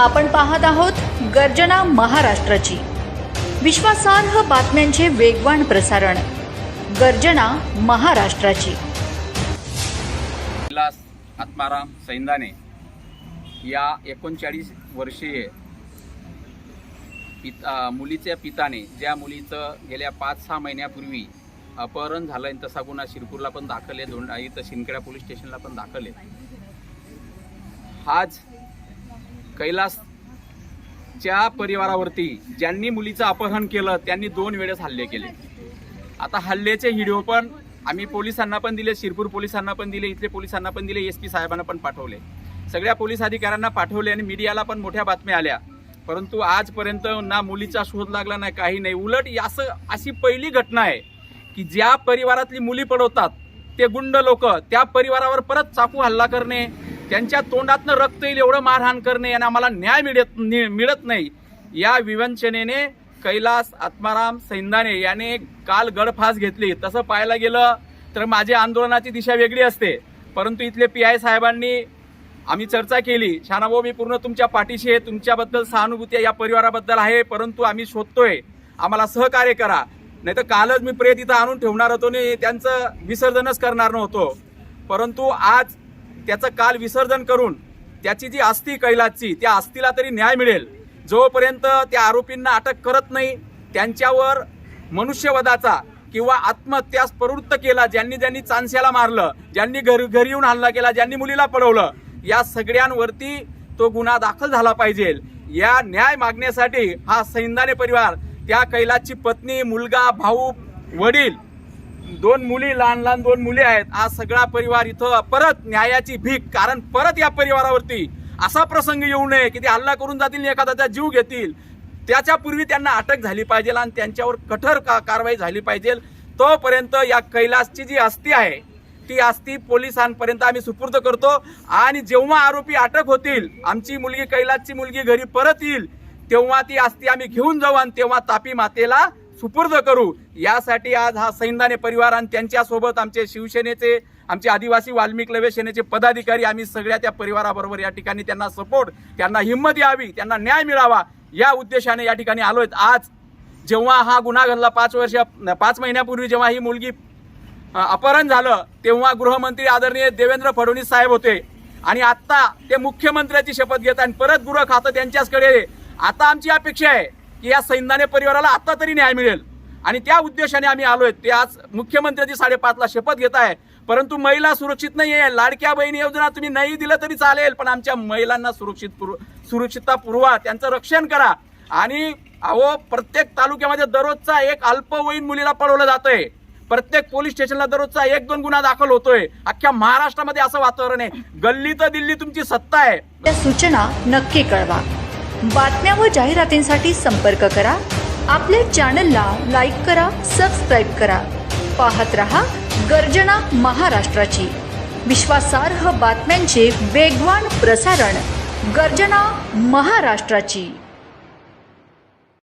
आपण पाहत आहोत गर्जना महाराष्ट्राची. विश्वासार्ह बातम्यांचे वेगवान प्रसारण. गर्जना महाराष्ट्राची. विलास आत्माराम सैंदाने या एकोणचाळीस वर्षीय पिता मुलीच्या पिताने ज्या मुलीचं गेल्या पाच सहा महिन्यापूर्वी अपहरण झालं आहे तसा गुन्हा शिरपूरला पण दाखल आहे दोन इथं शिंदखेडा पोलीस स्टेशनला पण दाखल आहे. आज कैलासच्या परिवारावरती ज्यांनी मुलीचं अपहरण केलं त्यांनी दोन वेळेस हल्ले केले. आता हल्ल्याचे व्हिडिओ पण आम्ही पोलिसांना पण दिले शिरपूर पोलिसांना पण दिले इथले पोलिसांना पण दिले एस पी साहेबांना पण पाठवले. सगळ्या पोलीस अधिकाऱ्यांना पाठवले आणि मीडियाला पण मोठ्या बातम्या आल्या. परंतु आजपर्यंत ना मुलीचा शोध लागला नाही काही नाही. उलट असं अशी पहिली घटना आहे की ज्या परिवारातली मुली पडवतात ते गुंड लोक त्या परिवारावर परत चाकू हल्ला करणे त्यांच्या तोंडातनं रक्त येईल एवढं मारहाण करणे आणि आम्हाला न्याय मिळत नि- मिळत नाही. या विवंचनेने कैलास आत्माराम सैंदाने याने काल गडफास घेतली. तसं पाहायला गेलं तर माझे आंदोलनाची दिशा वेगळी असते. परंतु इथले पी आय साहेबांनी आम्ही चर्चा केली. शानाभाऊ मी पूर्ण तुमच्या पाठीशी आहे. तुमच्याबद्दल सहानुभूती या परिवाराबद्दल आहे. परंतु आम्ही शोधतोय. आम्हाला सहकार्य करा. नाही तर कालच मी प्रेत इथं आणून ठेवणार होतो आणि त्यांचं विसर्जनच करणार नव्हतो. परंतु आज त्याचं काल विसर्जन करून त्याची जी अस्थि कैलासची त्या अस्थीला तरी न्याय मिळेल. जोपर्यंत त्या आरोपींना अटक करत नाही त्यांच्यावर मनुष्यवधाचा किंवा आत्महत्यास प्रवृत्त केला ज्यांनी ज्यांनी चांस्याला मारलं ज्यांनी घर घरी येऊन हल्ला केला ज्यांनी मुलीला पळवलं या सगळ्यांवरती तो गुन्हा दाखल झाला पाहिजे. या न्याय मागण्यासाठी हा सैंदाने परिवार त्या कैलासची पत्नी मुलगा भाऊ वडील दोन मुली लहान लहान दोन मुली आहेत. आज सगळा परिवार इथं परत न्यायाची भीक कारण परत या परिवारावरती असा प्रसंग येऊ नये की ते हल्ला करून जातील एखादा एखाद्याचा जीव घेतील. त्याच्यापूर्वी त्यांना अटक झाली पाहिजे आणि त्यांच्यावर कठोर का कारवाई झाली पाहिजे. तोपर्यंत या कैलासची जी अस्थी आहे ती अस्थी पोलिसांपर्यंत आम्ही सुपूर्द करतो. आणि जेव्हा आरोपी अटक होतील आमची मुलगी कैलासची मुलगी घरी परत येईल तेव्हा ती अस्थी आम्ही घेऊन जाऊ आणि तेव्हा तापी मातेला सुपूर्द करू. यासाठी आज हा सैंदाने परिवार आणि त्यांच्यासोबत आमचे शिवसेनेचे आमचे आदिवासी वाल्मिक लवे सेनेचे पदाधिकारी आम्ही सगळ्या त्या परिवाराबरोबर या ठिकाणी त्यांना सपोर्ट त्यांना हिंमत यावी त्यांना न्याय मिळावा या उद्देशाने या ठिकाणी आलोय आज जेव्हा हा गुन्हा घडला पाच वर्ष पाच महिन्यापूर्वी जेव्हा ही मुलगी अपहरण झालं तेव्हा गृहमंत्री आदरणीय देवेंद्र फडणवीस साहेब होते. आणि आत्ता ते मुख्यमंत्र्याची शपथ घेत आणि परत गृह खातं त्यांच्याचकडे आता आमची अपेक्षा आहे की या सैन्याने परिवाराला आता तरी न्याय मिळेल. आणि त्या उद्देशाने आम्ही आलोय. ते आज मुख्यमंत्र्याची साडेपाचला शपथ घेत आहे. परंतु महिला सुरक्षित नाही आहे लाडक्या बहिणी योजना तुम्ही नाही दिलं तरी चालेल पण आमच्या महिलांना सुरक्षित पुरव सुरक्षितता पुरवा त्यांचं रक्षण करा. आणि अहो प्रत्येक तालुक्यामध्ये दररोजचा एक अल्पवयीन मुलीला पळवलं जातंय. प्रत्येक पोलीस स्टेशनला दररोजचा एक दोन गुन्हा दाखल होतोय. अख्ख्या महाराष्ट्रामध्ये असं वातावरण आहे. गल्ली तर दिल्ली तुमची सत्ता आहे. सूचना नक्की कळवा. बातम्या व जाहिरातींसाठी संपर्क करा. आपल्या चॅनलला लाईक करा सबस्क्राईब करा. पाहत रहा गर्जना महाराष्ट्राची. विश्वासार्ह बातम्यांचे वेगवान प्रसारण गर्जना महाराष्ट्राची.